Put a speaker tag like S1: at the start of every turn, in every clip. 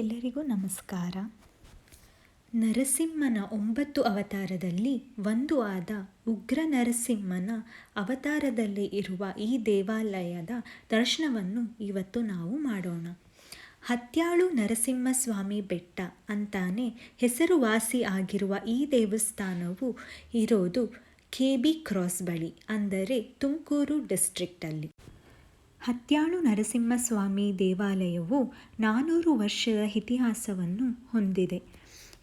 S1: ಎಲ್ಲರಿಗೂ ನಮಸ್ಕಾರ. ನರಸಿಂಹನ ಒಂಬತ್ತು ಅವತಾರದಲ್ಲಿ ಒಂದು ಆದ ಉಗ್ರ ನರಸಿಂಹನ ಅವತಾರದಲ್ಲಿ ಇರುವ ಈ ದೇವಾಲಯದ ದರ್ಶನವನ್ನು ಇವತ್ತು ನಾವು ಮಾಡೋಣ. ಹತ್ಯಾಳು ನರಸಿಂಹಸ್ವಾಮಿ ಬೆಟ್ಟ ಅಂತಾನೆ ಹೆಸರುವಾಸಿ ಆಗಿರುವ ಈ ದೇವಸ್ಥಾನವು ಇರೋದು ಕೆ ಬಿ ಕ್ರಾಸ್ ಬಳಿ, ಅಂದರೆ ತುಮಕೂರು ಡಿಸ್ಟ್ರಿಕ್ಟಲ್ಲಿ ಹತ್ಯಾಳು ನರಸಿಂಹಸ್ವಾಮಿ ದೇವಾಲಯವು ನಾನ್ನೂರು ವರ್ಷದ ಇತಿಹಾಸವನ್ನು ಹೊಂದಿದೆ.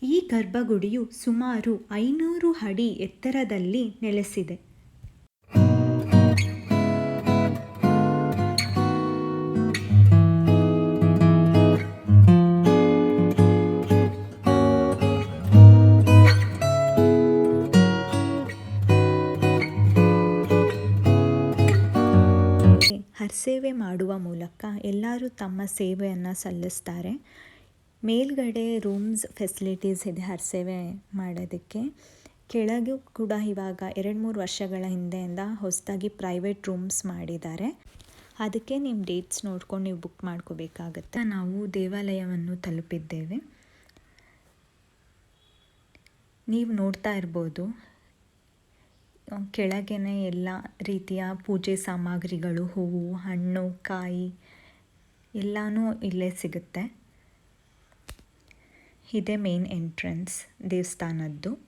S1: ಈ ಗರ್ಭಗುಡಿಯು ಸುಮಾರು ಐನೂರು ಅಡಿ ಎತ್ತರದಲ್ಲಿ ನೆಲೆಸಿದೆ. ಹರಸೇವೆ ಮಾಡುವ ಮೂಲಕ ಎಲ್ಲರೂ ತಮ್ಮ ಸೇವೆಯನ್ನು ಸಲ್ಲಿಸ್ತಾರೆ. ಮೇಲ್ಗಡೆ ರೂಮ್ಸ್ ಫೆಸಿಲಿಟೀಸ್ ಇದೆ ಹರಸೇವೆ ಮಾಡೋದಕ್ಕೆ. ಕೆಳಗೂ ಕೂಡ ಇವಾಗ ಎರಡು ಮೂರು ವರ್ಷಗಳ ಹಿಂದೆಯಿಂದ ಹೊಸದಾಗಿ ಪ್ರೈವೇಟ್ ರೂಮ್ಸ್ ಮಾಡಿದ್ದಾರೆ. ಅದಕ್ಕೆ ನಿಮ್ಮ ಡೇಟ್ಸ್ ನೋಡ್ಕೊಂಡು ನೀವು ಬುಕ್ ಮಾಡ್ಕೋಬೇಕಾಗತ್ತೆ. ನಾವು ದೇವಾಲಯವನ್ನು ತಲುಪಿದ್ದೇವೆ. ನೀವು ನೋಡ್ತಾ ಇರ್ಬೋದು ಕೆಳಗೇನೆ ಎಲ್ಲ ರೀತಿಯ ಪೂಜೆ ಸಾಮಗ್ರಿಗಳು, ಹೂವು, ಹಣ್ಣು, ಕಾಯಿ ಎಲ್ಲನೂ ಇಲ್ಲೇ ಸಿಗುತ್ತೆ. ಇದೇ ಮೇನ್ ಎಂಟ್ರೆನ್ಸ್ ದೇವಸ್ಥಾನದ್ದು.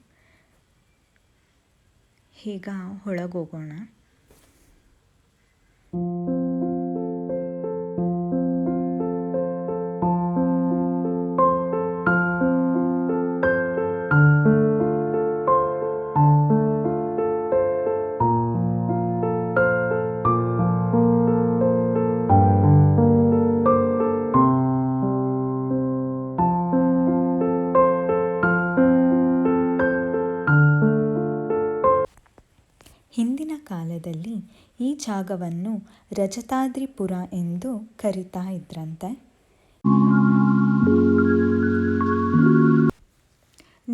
S1: ಈಗ ಒಳಗೋಗೋಣ ಜಾಗವನ್ನು ರಜತಾದ್ರಿಪುರ ಎಂದು ಕರಿತಾ ಇದ್ರಂತೆ.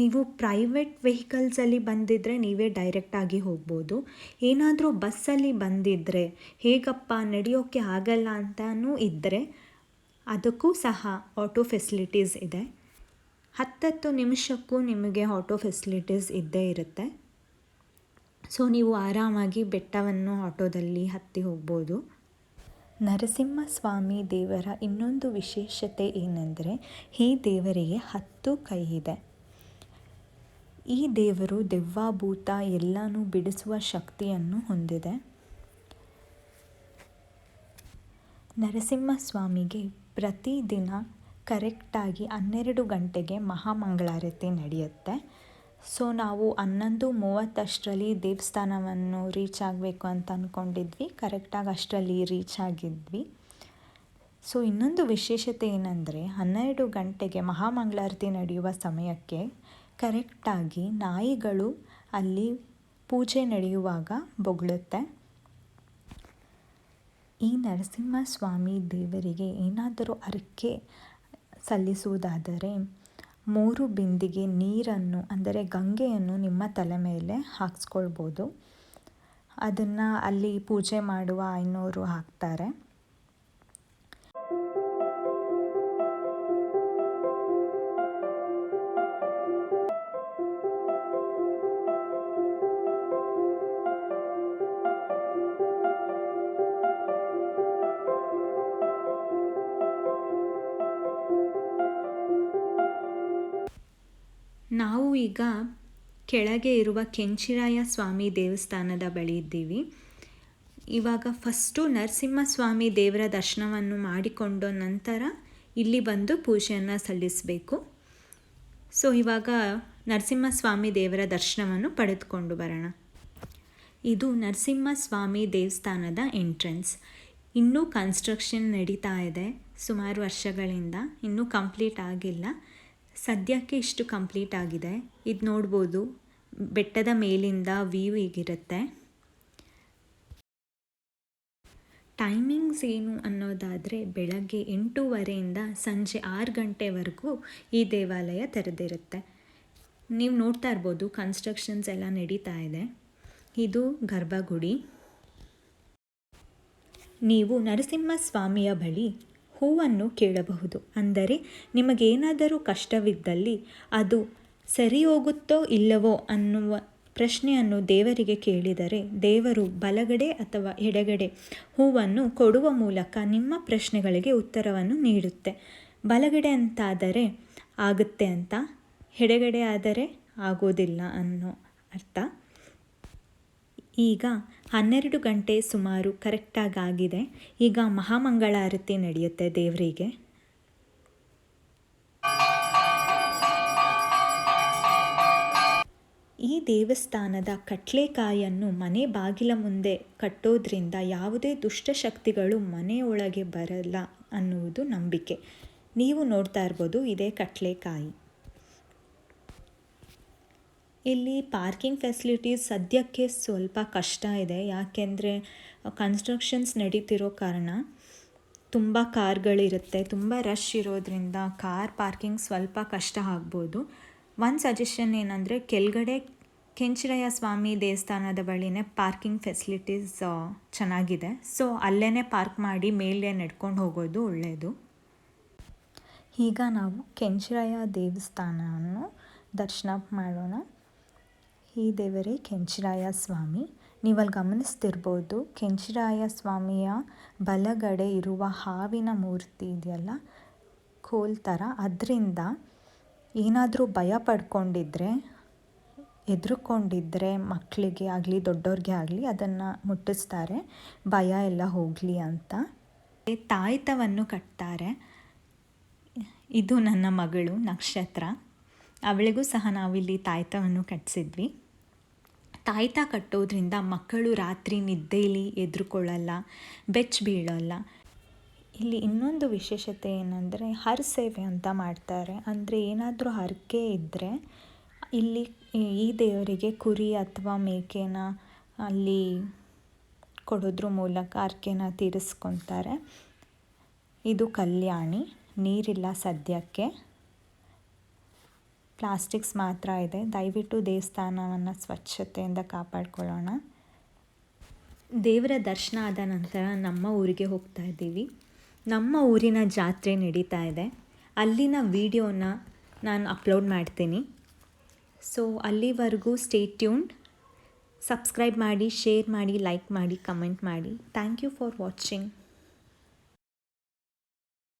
S1: ನೀವು ಪ್ರೈವೇಟ್ ವೆಹಿಕಲ್ಸಲ್ಲಿ ಬಂದಿದ್ದರೆ ನೀವೇ ಡೈರೆಕ್ಟಾಗಿ ಹೋಗ್ಬೋದು. ಏನಾದರೂ ಬಸ್ಸಲ್ಲಿ ಬಂದಿದ್ದರೆ ಹೇಗಪ್ಪ ನಡೆಯೋಕ್ಕೆ ಆಗಲ್ಲ ಅಂತಲೂ ಇದ್ದರೆ ಅದಕ್ಕೂ ಸಹ ಆಟೋ ಫೆಸಿಲಿಟೀಸ್ ಇದೆ. ಹತ್ತತ್ತು ನಿಮಿಷಕ್ಕೂ ನಿಮಗೆ ಆಟೋ ಫೆಸಿಲಿಟೀಸ್ ಇದ್ದೇ ಇರುತ್ತೆ. ಸೊ ನೀವು ಆರಾಮಾಗಿ ಬೆಟ್ಟವನ್ನು ಆಟೋದಲ್ಲಿ ಹತ್ತಿ ಹೋಗ್ಬೋದು. ನರಸಿಂಹಸ್ವಾಮಿ ದೇವರ ಇನ್ನೊಂದು ವಿಶೇಷತೆ ಏನೆಂದರೆ ಈ ದೇವರಿಗೆ ಹತ್ತು ಕೈ ಇದೆ. ಈ ದೇವರು ದೆವ್ವ ಭೂತ ಎಲ್ಲನೂ ಬಿಡಿಸುವ ಶಕ್ತಿಯನ್ನು ಹೊಂದಿದೆ. ನರಸಿಂಹಸ್ವಾಮಿಗೆ ಪ್ರತಿದಿನ ಕರೆಕ್ಟಾಗಿ ಹನ್ನೆರಡು ಗಂಟೆಗೆ ಮಹಾಮಂಗಳಾರತಿ ನಡೆಯುತ್ತೆ. ಸೊ ನಾವು ಹನ್ನೊಂದು ಮೂವತ್ತಷ್ಟರಲ್ಲಿ ದೇವಸ್ಥಾನವನ್ನು ರೀಚ್ ಆಗಬೇಕು ಅಂತ ಅಂದ್ಕೊಂಡಿದ್ವಿ ಕರೆಕ್ಟಾಗಿ ಅಷ್ಟರಲ್ಲಿ ರೀಚ್ ಆಗಿದ್ವಿ. ಸೊ ಇನ್ನೊಂದು ವಿಶೇಷತೆ ಏನಂದರೆ, ಹನ್ನೆರಡು ಗಂಟೆಗೆ ಮಹಾಮಂಗಳಾರತಿ ನಡೆಯುವ ಸಮಯಕ್ಕೆ ಕರೆಕ್ಟಾಗಿ ನಾಯಿಗಳು ಅಲ್ಲಿ ಪೂಜೆ ನಡೆಯುವಾಗ ಬೊಗಳುತ್ತೆ. ಈ ನರಸಿಂಹಸ್ವಾಮಿ ದೇವರಿಗೆ ಏನಾದರೂ ಅರಕೆ ಸಲ್ಲಿಸುವುದಾದರೆ ಮೂರು ಬಿಂದಿಗೆ ನೀರನ್ನು, ಅಂದರೆ ಗಂಗೆಯನ್ನು ನಿಮ್ಮ ತಲೆ ಮೇಲೆ ಹಾಕ್ಸ್ಕೊಳ್ಬೋದು. ಅದನ್ನು ಅಲ್ಲಿ ಪೂಜೆ ಮಾಡುವ ಐನೋರು ಹಾಕ್ತಾರೆ. ನಾವು ಈಗ ಕೆಳಗೆ ಇರುವ ಕೆಂಚಿರಾಯ ಸ್ವಾಮಿ ದೇವಸ್ಥಾನದ ಬಳಿ ಇದ್ದೀವಿ. ಇವಾಗ ಫಸ್ಟು ನರಸಿಂಹಸ್ವಾಮಿ ದೇವರ ದರ್ಶನವನ್ನು ಮಾಡಿಕೊಂಡ ನಂತರ ಇಲ್ಲಿ ಬಂದು ಪೂಜೆಯನ್ನು ಸಲ್ಲಿಸಬೇಕು. ಸೊ, ಇವಾಗ ನರಸಿಂಹಸ್ವಾಮಿ ದೇವರ ದರ್ಶನವನ್ನು ಪಡೆದುಕೊಂಡು ಬರೋಣ. ಇದು ನರಸಿಂಹಸ್ವಾಮಿ ದೇವಸ್ಥಾನದ ಎಂಟ್ರೆನ್ಸ್. ಇನ್ನೂ ಕನ್ಸ್ಟ್ರಕ್ಷನ್ ನಡೀತಾ ಇದೆ. ಸುಮಾರು ವರ್ಷಗಳಿಂದ, ಇನ್ನೂ ಕಂಪ್ಲೀಟ್ ಆಗಿಲ್ಲ. ಸದ್ಯಕ್ಕೆ ಇಷ್ಟು ಕಂಪ್ಲೀಟ್ ಆಗಿದೆ. ಇದು ನೋಡ್ಬೋದು. ಬೆಟ್ಟದ ಮೇಲಿಂದ ವ್ಯೂ ಹೀಗಿರುತ್ತೆ. ಟೈಮಿಂಗ್ಸ್ ಏನು ಅನ್ನೋದಾದರೆ ಬೆಳಗ್ಗೆ ಎಂಟೂವರೆಯಿಂದ ಸಂಜೆ ಆರು ಗಂಟೆವರೆಗೂ ಈ ದೇವಾಲಯ ತೆರೆದಿರುತ್ತೆ. ನೀವು ನೋಡ್ತಾ ಇರ್ಬೋದು ಕನ್ಸ್ಟ್ರಕ್ಷನ್ಸ್ ಎಲ್ಲ ನಡೀತಾ ಇದೆ. ಇದು ಗರ್ಭಗುಡಿ. ನೀವು ನರಸಿಂಹ ಸ್ವಾಮಿಯ ಬಳಿ ಹೂವನ್ನು ಕೇಳಬಹುದು. ಅಂದರೆ, ನಿಮಗೇನಾದರೂ ಕಷ್ಟವಿದ್ದಲ್ಲಿ ಅದು ಸರಿ ಹೋಗುತ್ತೋ ಇಲ್ಲವೋ ಅನ್ನುವ ಪ್ರಶ್ನೆಯನ್ನು ದೇವರಿಗೆ ಕೇಳಿದರೆ, ದೇವರು ಬಲಗಡೆ ಅಥವಾ ಎಡಗಡೆ ಹೂವನ್ನು ಕೊಡುವ ಮೂಲಕ ನಿಮ್ಮ ಪ್ರಶ್ನೆಗಳಿಗೆ ಉತ್ತರವನ್ನು ನೀಡುತ್ತೆ. ಬಲಗಡೆ ಅಂತಾದರೆ ಆಗುತ್ತೆ ಅಂತ, ಎಡಗಡೆ ಆದರೆ ಆಗೋದಿಲ್ಲ ಅನ್ನೋ ಅರ್ಥ. ಈಗ ಹನ್ನೆರಡು ಗಂಟೆ ಸುಮಾರು ಕರೆಕ್ಟಾಗಿ ಆಗಿದೆ ಈಗ ಮಹಾಮಂಗಳಾರತಿ ನಡೆಯುತ್ತೆ ದೇವರಿಗೆ. ಈ ದೇವಸ್ಥಾನದ ಕಟ್ಲೆಕಾಯನ್ನು ಮನೆ ಬಾಗಿಲ ಮುಂದೆ ಕಟ್ಟೋದ್ರಿಂದ ಯಾವುದೇ ದುಷ್ಟಶಕ್ತಿಗಳು ಮನೆಯೊಳಗೆ ಬರಲ್ಲ ಅನ್ನುವುದು ನಂಬಿಕೆ. ನೀವು ನೋಡ್ತಾ ಇರ್ಬೋದು ಇದೇ ಕಟ್ಲೆಕಾಯಿ. ಇಲ್ಲಿ ಪಾರ್ಕಿಂಗ್ ಫೆಸಿಲಿಟೀಸ್ ಸದ್ಯಕ್ಕೆ ಸ್ವಲ್ಪ ಕಷ್ಟ ಇದೆ. ಯಾಕೆಂದರೆ ಕನ್ಸ್ಟ್ರಕ್ಷನ್ಸ್ ನಡೀತಿರೋ ಕಾರಣ ತುಂಬ ಕಾರ್ಗಳಿರುತ್ತೆ. ತುಂಬ ರಶ್ ಇರೋದ್ರಿಂದ ಕಾರ್ ಪಾರ್ಕಿಂಗ್ ಸ್ವಲ್ಪ ಕಷ್ಟ ಆಗ್ಬೋದು. ಒಂದು ಸಜೆಷನ್ ಏನಂದರೆ, ಕೆಳಗಡೆ ಕೆಂಚರಾಯ ಸ್ವಾಮಿ ದೇವಸ್ಥಾನದ ಬಳಿನೇ ಪಾರ್ಕಿಂಗ್ ಫೆಸಿಲಿಟೀಸ್ ಚೆನ್ನಾಗಿದೆ. ಸೊ ಅಲ್ಲೇ ಪಾರ್ಕ್ ಮಾಡಿ ಮೇಲೆ ನಡ್ಕೊಂಡು ಹೋಗೋದು ಒಳ್ಳೆಯದು ಈಗ ನಾವು ಕೆಂಚರಾಯ ದೇವಸ್ಥಾನವನ್ನು ದರ್ಶನ ಮಾಡೋಣ. ಈ ದೇವರೇ ಕೆಂಚರಾಯ ಸ್ವಾಮಿ ನೀವಲ್ಲಿ ಗಮನಿಸ್ತಿರ್ಬೋದು, ಕೆಂಚರಾಯ ಸ್ವಾಮಿಯ ಬಲಗಡೆ ಇರುವ ಹಾವಿನ ಮೂರ್ತಿ ಇದೆಯಲ್ಲ, ಕೋಲ್ ಥರ. ಅದರಿಂದ ಏನಾದರೂ ಭಯ ಪಡ್ಕೊಂಡಿದ್ರೆ, ಎದುರುಕೊಂಡಿದ್ರೆ ಮಕ್ಕಳಿಗೆ ಆಗಲಿ ದೊಡ್ಡವ್ರಿಗೆ ಆಗಲಿ ಅದನ್ನು ಮುಟ್ಟಿಸ್ತಾರೆ. ಭಯ ಎಲ್ಲ ಹೋಗಲಿ ಅಂತ. ತಾಯ್ತವನ್ನು ಕಟ್ತಾರೆ. ಇದು ನನ್ನ ಮಗಳು ನಕ್ಷತ್ರ. ಅವಳಿಗೂ ಸಹ ನಾವಿಲ್ಲಿ ತಾಯ್ತವನ್ನು ಕಟ್ಟಿಸಿದ್ವಿ ತಾಯ್ತ ಕಟ್ಟೋದ್ರಿಂದ ಮಕ್ಕಳು ರಾತ್ರಿ ನಿದ್ದೆಯಲ್ಲಿ ಎದುರುಕೊಳ್ಳಲ್ಲ, ಬೆಚ್ಚ ಬೀಳೋಲ್ಲ. ಇಲ್ಲಿ ಇನ್ನೊಂದು ವಿಶೇಷತೆ ಏನಂದರೆ ಹರ್ ಸೇವೆ ಅಂತ ಮಾಡ್ತಾರೆ. ಅಂದರೆ ಏನಾದರೂ ಹರಕೆ ಇದ್ದರೆ ಇಲ್ಲಿ ಈ ದೇವರಿಗೆ ಕುರಿ ಅಥವಾ ಮೇಕೆನ ಅಲ್ಲಿ ಕೊಡೋದ್ರ ಮೂಲಕ ಹರಕೆನ ತೀರಿಸ್ಕೊತಾರೆ. ಇದು ಕಲ್ಯಾಣಿ, ನೀರಿಲ್ಲ ಸದ್ಯಕ್ಕೆ. ಪ್ಲಾಸ್ಟಿಕ್ಸ್ ಮಾತ್ರ ಇದೆ. ದಯವಿಟ್ಟು ದೇವಸ್ಥಾನವನ್ನು, ಸ್ವಚ್ಛತೆಯಿಂದ ಕಾಪಾಡ್ಕೊಳ್ಳೋಣ. ದೇವರ ದರ್ಶನ ಆದ ನಂತರ ನಮ್ಮ ಊರಿಗೆ ಹೋಗ್ತಾ ಇದ್ದೀವಿ. ನಮ್ಮ ಊರಿನ ಜಾತ್ರೆ ನಡೀತಾ ಇದೆ. ಅಲ್ಲಿನ ವಿಡಿಯೋನ ನಾನು ಅಪ್ಲೋಡ್ ಮಾಡ್ತೀನಿ. ಸೊ ಅಲ್ಲಿವರೆಗೂ ಸ್ಟೇ ಟ್ಯೂನ್ಡ್ ಸಬ್ಸ್ಕ್ರೈಬ್ ಮಾಡಿ ಶೇರ್ ಮಾಡಿ ಲೈಕ್ ಮಾಡಿ ಕಮೆಂಟ್ ಮಾಡಿ. Thank you for watching